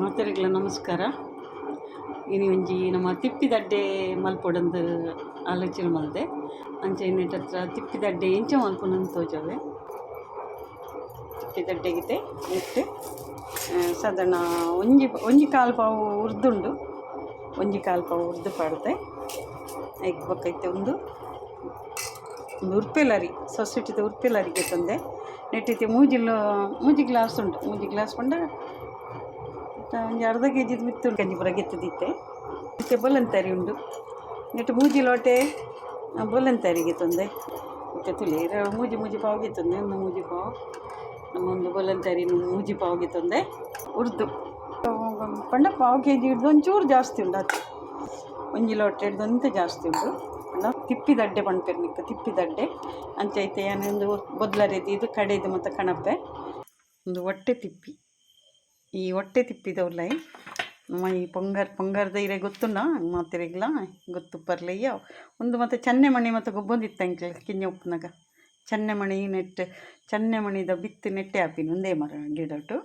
ಮಾತೆರೆಗ್ಲ ನಮಸ್ಕಾರ. ಇನಿ ಒಂಜಿ ನಮ್ಮ ತಿಪ್ಪಿದಡ್ಡೆ ಮಲ್ಪೊಡಂದು ಆಲೋಚನೆ ಮಲ್ದೆ. ಅಂಚೆ ಇನ್ನೆಟ್ ಹತ್ರ ತಿಪ್ಪಿದಡ್ಡೆ ಎಂಚ ಮಲ್ಪುನಂದು ತೋಜವೆ. ತಿಪ್ಪಿದಡ್ಡೆಗಿದೆ ಇಟ್ಟು ಸಾಧಾರಣ ಒಂಜಿ ಒಂಜಿ ಕಾಲು ಪಾವು ಉರ್ದುಂಡು. ಒಂಜಿ ಕಾಲು ಪಾವು ಉರ್ದು ಪಾಡ್ದೆ ಐಕ್ ಬೊಕೈತೆ ಒಂದು. ಒಂದು ಉರ್ಪೆಲರಿ ಸೊಸೈಟಿದ ಉರ್ಪೆಲರಿಗೆ ತಂದೆ. ನೆಟ್ಟಿತ್ತೆ ಮೂಜಿಲು, ಮೂಜಿ ಗ್ಲಾಸ್ ಉಂಟು. ಮೂಜಿ ಗ್ಲಾಸ್ ಪಂಡ ಒಂಜಿ ಅರ್ಧ ಕೆ ಜಿದು ಮಿತ್ತು ಕಂಜಿ ಪೂರ ಗೆತ್ತದಿತ್ತೆ. ಮತ್ತೆ ಬೊಲಂತಾರಿ ಉಂಡು ನೆಟ್ಟು ಮೂಜಿ ಲೋಟೆ ಬೊಲಂತಾರಿಗೆ ತಂದೆ. ಮತ್ತೆ ತುಲಿ ಮೂಜಿ ಮೂಜಿ ಪಾವ್ಗೆ ತಂದೆ. ಒಂದು ಮೂಜಿ ಪಾವು. ನಮ್ಮೊಂದು ಬೊಲಂತಾರಿ ಮೂಜಿ ಪಾವ್ಗೆ ತಂದೆ. ಉರ್ದು. ಪಂಡ ಪಾವು ಕೆ ಜಿ ಹಿಡ್ದು ಒಂಚೂರು ಜಾಸ್ತಿ ಉಂಡು ಅದು. ಒಂಜಿ ಲೋಟೆ ಹಿಡ್ದು ಅಂತ ಜಾಸ್ತಿ ಉಂಡು ತಿಪ್ಪಿ ತಿಪ್ಪಿದಡ್ಡೆ ಪಂಡ್ಪೆರ್ ನಿಕ್ಕ ತಿಪ್ಪಿದಡ್ಡೆ ಅಂಚೈತೆ ಒಂದು ರೀತಿ ಇದು ಕಡೆದು ಮತ್ತು ಕಣಪೆ. ಒಂದು ಹೊಟ್ಟೆ ತಿಪ್ಪಿ. ಈ ಹೊಟ್ಟೆ ತಿಪ್ಪಿದವ್ಲೈ ಈ ಪೊಂಗರ್, ಪೊಂಗರ್ದ ಇರೆ ಗೊತ್ತುಂಡ ಮಾತಿರೆಗ್ಲ? ಗೊತ್ತು ಪರ್ಲಯ್ಯ ಒಂದು ಮತ್ತು ಚನ್ನೆಮಣಿ ಮತ್ತು ಗೊಬ್ಬೊಂದಿತ್ತು ಕಿನ್ನೆ ಮಣಿ ನೆಟ್ಟ ನೆಟ್ ಚನ್ನೆಮಣಿದ ಬಿತ್ತು ನೆಟ್ಟೆ ಹಾಪಿನ ಒಂದೇ ಮರ ಗಿಡಟು.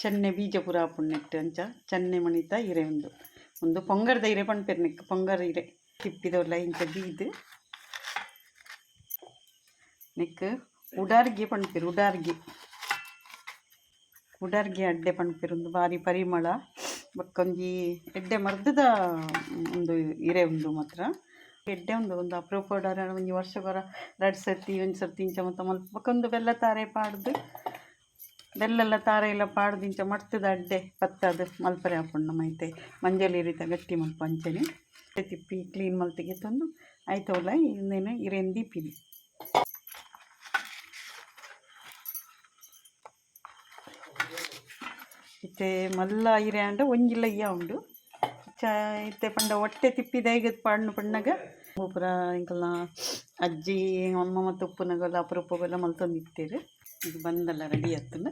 ಚೆನ್ನೆ ಬೀಜ ಪುರ ಹಾಪುಂಡು ನೆಟ್ಟು ಅಂಚ, ಚನ್ನೆಮಣಿದ ಇರೆ ಒಂದು. ಒಂದು ಪೊಂಗರ್ದ ಇರೆ ಪಂಡ್ಪೆರ್ ನಿಕ್ಕ ಪೊಂಗರ್ ಇರೆ. ತಿಪ್ಪಿದವ್ಲ ಇಂಚ ಬೀದು. ನೆಕ್ ಉಡಾರ್ಗೆ ಪಂಡ್ಪೆರ್ ಉಡಾರ್ಗೆ. ಉಡಾರ್ಗೆ ಅಡ್ಡೆ ಪಂಡ್ಪೆರೊಂದು ಬಾರಿ ಪರಿಮಳ ಬಕ್ಕೊಂಜಿ ಎಡ್ಡೆ ಮರ್ದದ ಒಂದು ಇರೆ ಉಂಡು ಮಾತ್ರ. ಎಡ್ಡೆ ಉಂದು ಒಂದು ಅಪ್ರೂಪ ಒಂಜಿ ವರ್ಷಗೊರ ಎರಡು ಸರ್ತಿ ಒಂದು ಸರ್ತಿ ಇಂಚ ಮತ್ತು ಮಲ್ಪ ಬಕ್ಕೊಂದು ಬೆಲ್ಲ ತಾರೆ ಪಾಡ್ದು, ಬೆಲ್ಲೆಲ್ಲ ತಾರೆ ಎಲ್ಲ ಪಾಡ್ದು ಇಂಚ ಮಡ್ತದ ಅಡ್ಡೆ ಪತ್ತದು, ಮಲ್ಪರೆ ಹಾಕೊಂಡು ಐತೆ ಮಂಜಲಿ ಇರಿತ ಗಟ್ಟಿ ಮಲ್ಪ ಅಂಚನೆ. ತಿಪ್ಪಿ ಕ್ಲೀನ್ ಮಲ್ತಿಗೆ ತಂದು ಆಯ್ತವಲ್ಲ ಇನ್ನೇನು ಇರೇನು ದೀಪಿನಿ ಇತ್ತೆ ಮಲ್ಲ ಇರೆ ಅಂಡ ಒಂಜಿಲ್ಲ ಇಯ್ಯ ಉಂಡು. ಚ ಇತ್ತೆ ಪಂಡ ಹೊಟ್ಟೆ ತಿಪ್ಪಿದ ಈಗ ಪಣ್ಣು ಪಣ್ಣಗ. ಪೂರ ಇಂಕಲ್ನ ಅಜ್ಜಿ, ಅಮ್ಮ ಮತ್ತು ಉಪ್ಪುನಗೆಲ್ಲ ಅಪರೂಪವೆಲ್ಲ ಮಲ್ತೊಂದಿತ್ತೇರು. ಇದು ಬಂದಲ್ಲ ರೆಡಿ ಆತನ.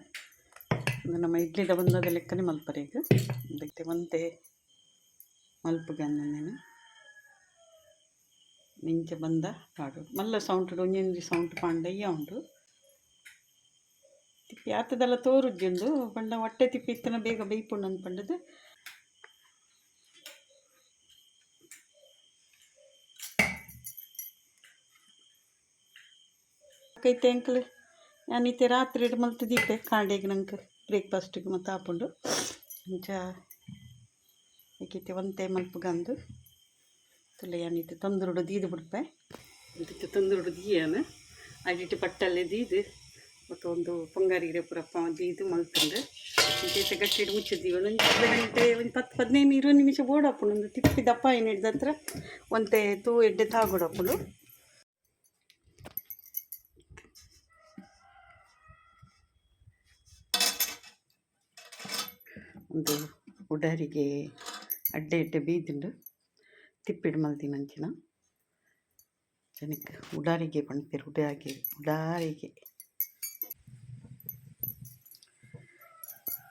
ನಮ್ಮ ಇಡ್ಲಿದ ಬಂದದ ಲೆಕ್ಕನೆ ಮಲ್ಪರೆ ಈಗ. ಅದಕ್ಕೆ ಒಂತೆ ಮಲ್ಪಗೆ ಅನ್ನೇನು ನಿಂಚ ಬಂದ ಪಾಡು. ಮಲ್ಲ ಸೌಂಟ್ ಒಂಜಿ ಸೌಂಟ್ ಪಾಂಡ ಇಯ್ಯ ಉಂಡು. ತಿಪ್ಪಿ ಆತದೆಲ್ಲ ತೋರುಜ್ಜುಂಡು ಪಂಡ ಹೊಟ್ಟೆ ತಿಪ್ಪಿ ಇತ್ತನ ಬೇಗ ಬೇಯ್ಪುಂಡು ಅಂದ್ಪಂಡದು ಕೈತೆ ಅಂಕಲ್ ನಾನಿತ್ತೆ ರಾತ್ರಿ ಇಡು ಮಲ್ತದಿಪ್ಪೆ ಕಾಂಡೆಗೆ ನಂಗೆ ಬ್ರೇಕ್ಫಾಸ್ಟಿಗೆ ಮತ್ತು ಹಾಪುಂಡು ಅಂಚ ಏಕೈತೆ ಒಂತೆ ಮಲ್ಪಗಂದು ತುಲೆ ಯಾನಿತ್ತೆ ತೊಂದರುಡು ದೀದು ಬಿಡ್ಪೆ. ಇದಕ್ಕೆ ತೊಂದರುಡು ದೀಯನ. ಅಡಿಟ್ಟು ಪಟ್ಟಲ್ಲೇ ದೀದು. ಮತ್ತು ಒಂದು ಪೊಂಗಾರಿಗೆ ಪುರಪ್ಪ ಇದು ಮಲ್ತಂದು ಇಂಚೆ ಗಟ್ಟಿ ಮುಚ್ಚಿದ್ದೀವಿ. ಒಂದು ಗಂಟೆ, ಒಂದು ಪತ್ತು ಹದಿನೈದು ಇರೋ ನಿಮಿಷ ಬೋಡಪ್ಪಳು ಒಂದು ತಿಪ್ಪಿ ದಪ್ಪ ಏನು ಹಿಡ್ದ ಹತ್ರ ಒಂತೆ ತೂ ಎಡ್ಡೆ ತಾಗೊಡಪ್ಪಳು. ಒಂದು ಉಡಾರಿಗೆ ಅಡ್ಡೆ ಅಡ್ಡೆ ಬೀದಿಂಡು ತಿಪ್ಪಿಡು ಮಲ್ದಿನ ಅಂಚಿನ ಜನಕ್ಕೆ ಉಡಾರಿಗೆ ಪಣ್ಪೇರು ಉಡಾರಿಗೆ ಉಡಾರಿಗೆ.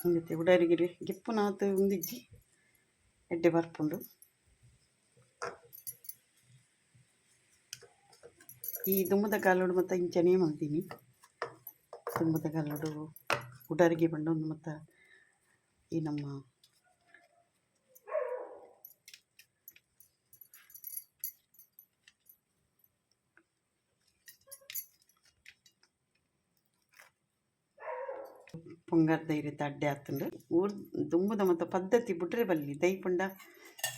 ಹಿಂಗತ್ತೆ ಉಡಾರಿಗಿರಿ ಗಿಪ್ಪುನಾತ್ ಉಂದಿಜ್ಜಿ. ಎಡ್ಡೆ ಬರ್ಪುಂಡು ಈ ದುಮ್ಮದ ಕಾಲೋಡು ಮತ್ತು ಇಂಚನೇ ಮಾಡ್ತೀನಿ. ದುಮ್ಮದ ಕಾಲೋಡು ಉಡಾರಿಗೆ ಬಂಡು ಮತ್ತು ಈ ನಮ್ಮ ಪೊಂಗರ್ ಧೈರ್ಯದ ಅಡ್ಡೆ ಆತುಂಡು ಊರ್ ದುಂಬುದ ಮತ್ತು ಪದ್ಧತಿ ಬಿಟ್ರೆ ಬಲ್ಲಿ ದೈಪುಂಡ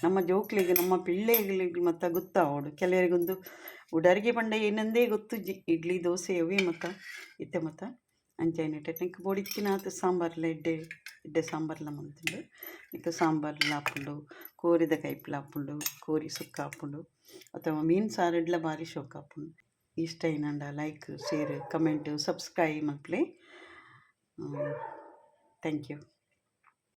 ನಮ್ಮ ಜೋಕ್ಲಿಗೆ, ನಮ್ಮ ಪಿಳ್ಳೆಗಳಿಗೆ ಮತ್ತು ಗೊತ್ತಾವಡು ಕೆಲವರಿಗೊಂದು ಉಡರಿಗೆ ಪಂಡ ಏನಂದೇ ಗೊತ್ತು ಇಡ್ಲಿ, ದೋಸೆ, ಅವೇ ಮತ್ತು ಇತ್ತೆ ಮತ್ತು ನೆಟ್ಟೆ. ಟೆಕ್ನಿಕ್ ಆತ ಸಾಂಬಾರ್ಲ ಎಡ್ಡೆ ಎಡ್ಡೆ ಸಾಂಬಾರ್ಲ ಮಂತುಂಡು ಇತ್ತು ಸಾಂಬಾರ್ಲ ಹಾಪುಂಡು ಕೋರಿದ ಕೈಪ್ಲ ಹಾಪುಂಡು ಕೋರಿ ಸುಕ್ಕ ಹಾಪುಂಡು ಅಥವಾ ಮೀನು ಸಾರಡ್ಲ ಭಾರಿ ಶೋಕ ಹಾಪುಂಡು ಇಷ್ಟ ಏನಂಡ, like, share, comment, subscribe ಮಲ್ಪಲೆ thank you